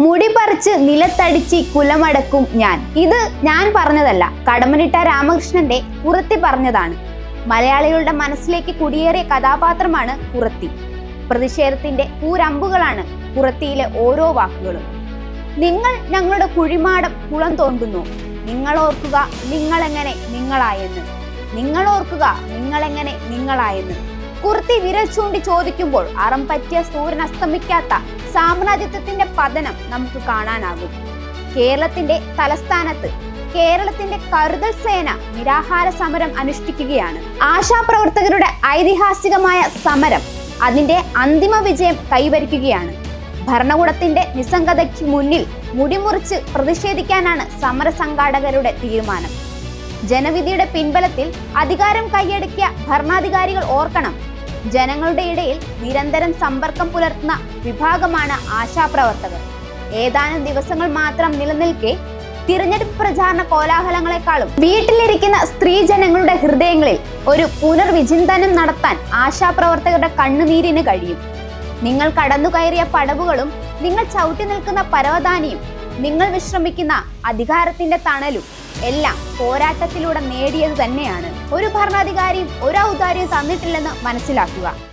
മുടി പറിച്ച് നിലത്തടിച്ച് കുലമടക്കും ഞാൻ. ഇത് ഞാൻ പറഞ്ഞതല്ല. കടമനിട്ട രാമകൃഷ്ണന്റെ കുറത്തി പറഞ്ഞതാണ്. മലയാളികളുടെ മനസ്സിലേക്ക് കുടിയേറിയ കഥാപാത്രമാണ് കുറത്തി. പ്രതിഷേധത്തിന്റെ കൂരമ്പുകളാണ് കുറത്തിയിലെ ഓരോ വാക്കുകളും. നിങ്ങൾ ഞങ്ങളുടെ കുഴിമാടം കുളം തോണ്ടുന്നു. നിങ്ങൾ ഓർക്കുക നിങ്ങളെങ്ങനെ നിങ്ങളായെന്ന്. നിങ്ങൾ ഓർക്കുക നിങ്ങളെങ്ങനെ നിങ്ങളായെന്ന്. കുർത്തി വിരൽ ചൂണ്ടി ചോദിക്കുമ്പോൾ അറം പറ്റിയ സൂര്യൻ അസ്തമിക്കാത്ത സാമ്രാജ്യത്വത്തിന്റെ പതനം നമുക്ക് കാണാനാകും. കേരളത്തിന്റെ തലസ്ഥാനത്ത് കേരളത്തിന്റെ കരുതൽ സേന നിരാഹാര സമരം അനുഷ്ഠിക്കുകയാണ്. ആശാപ്രവർത്തകരുടെ ഐതിഹാസികമായ സമരം അതിന്റെ അന്തിമ വിജയം കൈവരിക്കുകയാണ്. ഭരണകൂടത്തിന്റെ നിസ്സംഗതയ്ക്ക് മുന്നിൽ മുടിമുറിച്ച് പ്രതിഷേധിക്കാനാണ് സമരസംഘാടകരുടെ തീരുമാനം. ജനവിധിയുടെ പിൻബലത്തിൽ അധികാരം കൈയടക്കിയ ഭരണാധികാരികൾ ഓർക്കണം ജനങ്ങളുടെ ഇടയിൽ നിരന്തരം സമ്പർക്കം പുലർത്തുന്ന വിഭാഗമാണ് ആശാപ്രവർത്തകർ. ഏതാനും ദിവസങ്ങൾ മാത്രം നിലനിൽക്കെ തിരഞ്ഞെടുപ്പ് പ്രചാരണ കോലാഹലങ്ങളെക്കാളും വീട്ടിലിരിക്കുന്ന സ്ത്രീ ജനങ്ങളുടെ ഹൃദയങ്ങളിൽ ഒരു പുനർവിചിന്തനം നടത്താൻ ആശാപ്രവർത്തകരുടെ കണ്ണുനീരിന് കഴിയും. നിങ്ങൾ കടന്നു കയറിയ പടവുകളും നിങ്ങൾ ചവിട്ടി നിൽക്കുന്ന പരവതാനിയും നിങ്ങൾ വിശ്രമിക്കുന്ന അധികാരത്തിന്റെ തണലും എല്ലാം പോരാട്ടത്തിലൂടെ നേടിയത് തന്നെയാണ്. ഒരു ഭരണാധികാരിയും ഒരു ഔദാര്യവും തന്നിട്ടില്ലെന്ന് മനസ്സിലാക്കുക.